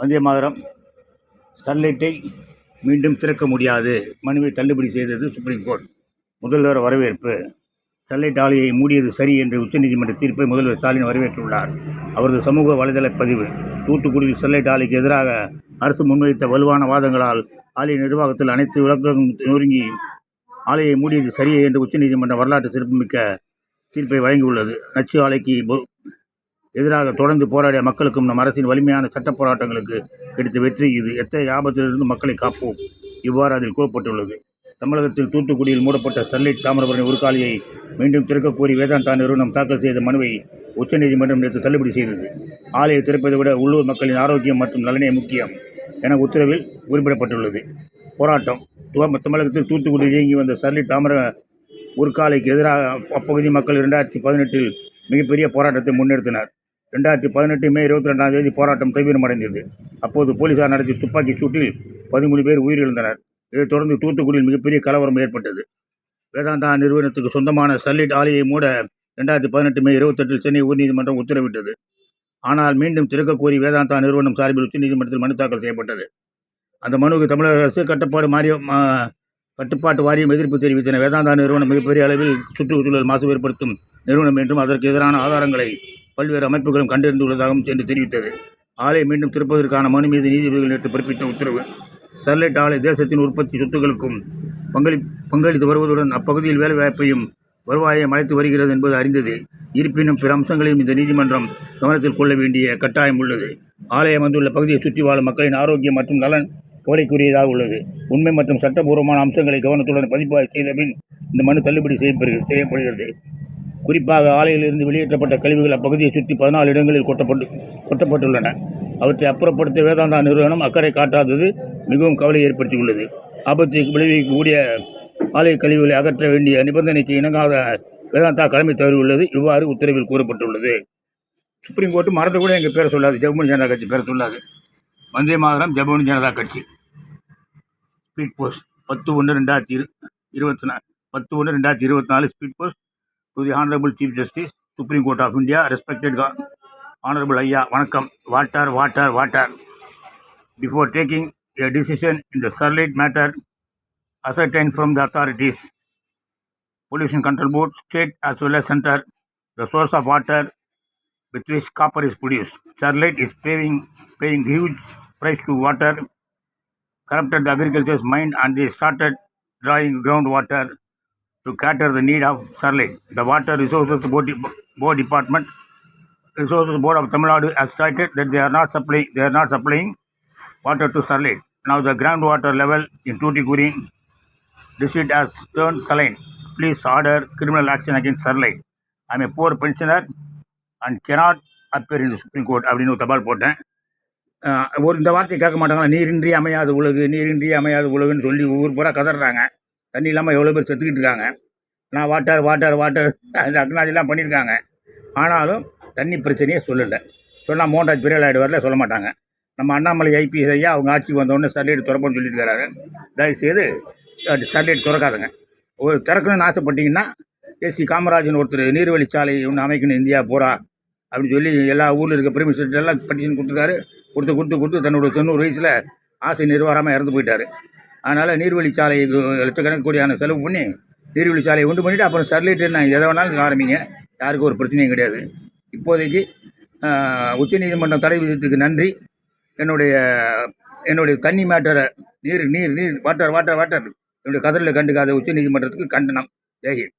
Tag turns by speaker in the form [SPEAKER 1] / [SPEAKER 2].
[SPEAKER 1] வந்தே மாதரம். ஸ்டெர்லைட்டை மீண்டும் திறக்க முடியாது. மனுவை தள்ளுபடி செய்தது சுப்ரீம் கோர்ட். முதல்வர் வரவேற்பு. ஸ்டெர்லைட் ஆலையை மூடியது சரி என்று உச்சநீதிமன்ற தீர்ப்பை முதல்வர் ஸ்டாலின் வரவேற்றுள்ளார். அவரது சமூக வலைதள பதிவு. தூத்துக்குடியில் ஸ்டெர்லைட் ஆலைக்கு எதிராக அரசு முன்வைத்த வலுவான வாதங்களால் ஆலை நிர்வாகத்தில் அனைத்து விளக்கம் நொறுங்கி ஆலையை மூடியது சரியே என்று உச்சநீதிமன்ற வரலாற்று சிறப்புமிக்க தீர்ப்பை வழங்கியுள்ளது. நச்சு ஆலைக்கு எதிராக தொடர்ந்து போராடிய மக்களுக்கும் நம் அரசின் வலிமையான சட்ட போராட்டங்களுக்கு கிடைத்த வெற்றி இது. எத்தகைய ஆபத்திலிருந்து மக்களை காப்போம்? இவ்வாறு அதில் கூறப்பட்டுள்ளது. தமிழகத்தில் தூத்துக்குடியில் மூடப்பட்ட ஸ்டெர்லைட் தாமிரபரணி உருக்காலையை மீண்டும் திறக்கக் கோரி வேதாந்தா நிறுவனம் தாக்கல் செய்த மனுவை உச்சநீதிமன்றம் நேற்று தள்ளுபடி செய்தது. ஆலையை திறப்பதை விட உள்ளூர் மக்களின் ஆரோக்கியம் மற்றும் நலனே முக்கியம் என உத்தரவில் குறிப்பிடப்பட்டுள்ளது. போராட்டம். தமிழகத்தில் தூத்துக்குடியில் இயங்கி வந்த ஸ்டெர்லைட் தாமிர உருக்காலைக்கு எதிராக அப்பகுதி மக்கள் இரண்டாயிரத்தி பதினெட்டில் மிகப்பெரிய போராட்டத்தை முன்னெடுத்தனர். ரெண்டாயிரத்தி பதினெட்டு மே இருபத்தி ரெண்டாம் தேதி போராட்டம் தீவிரமடைந்தது. அப்போது போலீசார் நடத்திய துப்பாக்கிச் சூட்டில் பதிமூணு பேர் உயிரிழந்தனர். இதைத் தொடர்ந்து தூத்துக்குடியில் மிகப்பெரிய கலவரம் ஏற்பட்டது. வேதாந்தா நிறுவனத்துக்கு சொந்தமான சல்லிட் ஆலையை மூட ரெண்டாயிரத்தி பதினெட்டு மே இருபத்தெட்டில் சென்னை உயர்நீதிமன்றம் உத்தரவிட்டது. ஆனால் மீண்டும் திறக்கக்கோரி வேதாந்தா நிறுவனம் சார்பில் உச்சநீதிமன்றத்தில் மனு தாக்கல் செய்யப்பட்டது. அந்த மனுவுக்கு தமிழக அரசு கட்டுப்பாடு மாறிய கட்டுப்பாட்டு வாரியம் எதிர்ப்பு தெரிவித்தன. வேதாந்தா நிறுவனம் மிகப்பெரிய அளவில் சுற்றுச்சூழல் மாசு ஏற்படுத்தும் நிறுவனம் என்றும் அதற்கு எதிரான ஆதாரங்களை பல்வேறு அமைப்புகளும் கண்டறிந்துள்ளதாகவும் என்று தெரிவித்தது. ஆலை மீண்டும் திறப்பதற்கான மனு மீது நீதிபதிகள் நேற்று பிறப்பித்த உத்தரவு ஸ்டெர்லைட் ஆலை தேசத்தின் உற்பத்தி சொத்துக்களுக்கும் பங்களி பங்களித்து வருவதுடன் அப்பகுதியில் வேலைவாய்ப்பையும் வருவாயை அழைத்து வருகிறது என்பது அறிந்தது. இருப்பினும் பிற அம்சங்களையும் இந்த நீதிமன்றம் கவனத்தில் கொள்ள வேண்டிய கட்டாயம் உள்ளது. ஆலயம் அமைந்துள்ள பகுதியை சுற்றி வாழும் மக்களின் ஆரோக்கியம் மற்றும் நலன் கவலைக்குரியதாக உள்ளது. உண்மை மற்றும் சட்டபூர்வமான அம்சங்களை கவனத்துடன் பதிப்பாய் செய்த பின் இந்த மனு தள்ளுபடி செய்யப்படுகிறது செய்யப்படுகிறது. குறிப்பாக ஆலையிலிருந்து வெளியேற்றப்பட்ட கழிவுகள் அப்பகுதியை சுற்றி பதினாலு இடங்களில் கொட்டப்பட்டு கொட்டப்பட்டுள்ளன. அவற்றை அப்புறப்படுத்த வேதாந்தா நிறுவனம் அக்கறை காட்டாதது மிகவும் கவலை ஏற்படுத்தியுள்ளது. ஆபத்தை விளைவிக்கக்கூடிய ஆலை கழிவுகளை அகற்ற வேண்டிய நிபந்தனைக்கு இணங்காத வேதாந்தா கடமை தவறியுள்ளது இவ்வாறு உத்தரவில் கூறப்பட்டுள்ளது. சுப்ரீம் கோர்ட்டு மறந்து கூட எங்கள் பேரை சொல்லாது. ஜெகமணி ஜனதா கட்சி பேரை சொல்லாது. வந்தே மாதரம் ஜெகமணி ஜனதா கட்சி. ஸ்பீட் போஸ்ட் பத்து ஒன்று ரெண்டாயிரத்தி இரு இருபத்தி நாலு பத்து ஒன்று ரெண்டாயிரத்தி இருபத்தி நாலு speed post. to the Honorable Chief Justice, Supreme Court of India, respected God, Honorable one Vanakkam, water, water, water. Before taking a decision in the Starlight matter, ascertain from the authorities, Pollution Control Board, state as well as center, the source of water with which copper is produced. Charlotte is paying, paying huge price to water, corrupted the agriculture's mind and they started drawing groundwater to cater the need of Starlight. The Water Resources Board, Board Department, Resources Board of Tamil Nadu has stated that they are not supplying, they are not supplying water to Starlight. Now the groundwater level in Tuticorin district has turned saline. Please order criminal action against Starlight. I'm a poor pensioner and cannot appear in the Supreme Court அப்படின்னு ஒரு தபால் போட்டேன் அஹ் ஒரு இந்த வார்த்தை கேட்க மாட்டாங்களா நீரின்றி அமையாது உலகு நீரின்றி அமையாது உலகுன்னு சொல்லி ஊர் பூரா கதறாங்க தண்ணி இல்லாமல் எவ்வளோ பேர் செத்துக்கிட்டு இருக்காங்க. நான் வாட்டர் வாட்டர் வாட்டர் அந்த அக்னாதிலாம் பண்ணியிருக்காங்க. ஆனாலும் தண்ணி பிரச்சனையே சொல்லலை. சொன்னால் மோண்டாஜ் பெரிய வரல சொல்ல மாட்டாங்க. நம்ம அண்ணாமலை ஐபிஎஸ் ஐயா அவங்க ஆட்சிக்கு வந்தோடனே சர்டிஃபிகேட் திறப்போம்னு சொல்லிட்டு தயவுசெய்து சர்டிஃபிகேட் திறக்காதுங்க. ஒரு திறக்கணும்னு ஆசைப்பட்டீங்கன்னா ஏசி காமராஜன் ஒருத்தர் நீர்வழிச்சாலை ஒன்று அமைக்கணும் இந்தியா பூரா அப்படின்னு சொல்லி எல்லா ஊரில் இருக்க பிரைம் எல்லாம் பட்டிஷன் கொடுத்துருக்காரு. கொடுத்து கொடுத்து கொடுத்து தன்னோட தொண்ணூறு வயசில் ஆசை நிர்வாகமாக இறந்து போயிட்டார். அதனால் நீர்வழிச்சாலை லட்சக்கணக்கு கூடியான செலவு பண்ணி நீர்வழிச்சாலையை உண்டு பண்ணிவிட்டு அப்புறம் ஸ்டெர்லைட் என்ன எதை வேணாலும் ஆரம்பிங்க. யாருக்கும் ஒரு பிரச்சனையும் கிடையாது. இப்போதைக்கு உச்சநீதிமன்றம் தடை விதித்ததுக்கு நன்றி. என்னுடைய என்னுடைய தண்ணி மேட்டரை நீர் நீர் நீர் வாட்டர் வாட்டர் வாட்டர். என்னுடைய கதறில் கண்டுக்காத உச்சநீதிமன்றத்துக்கு கண்டனம். ஜெய்ஹிந்த்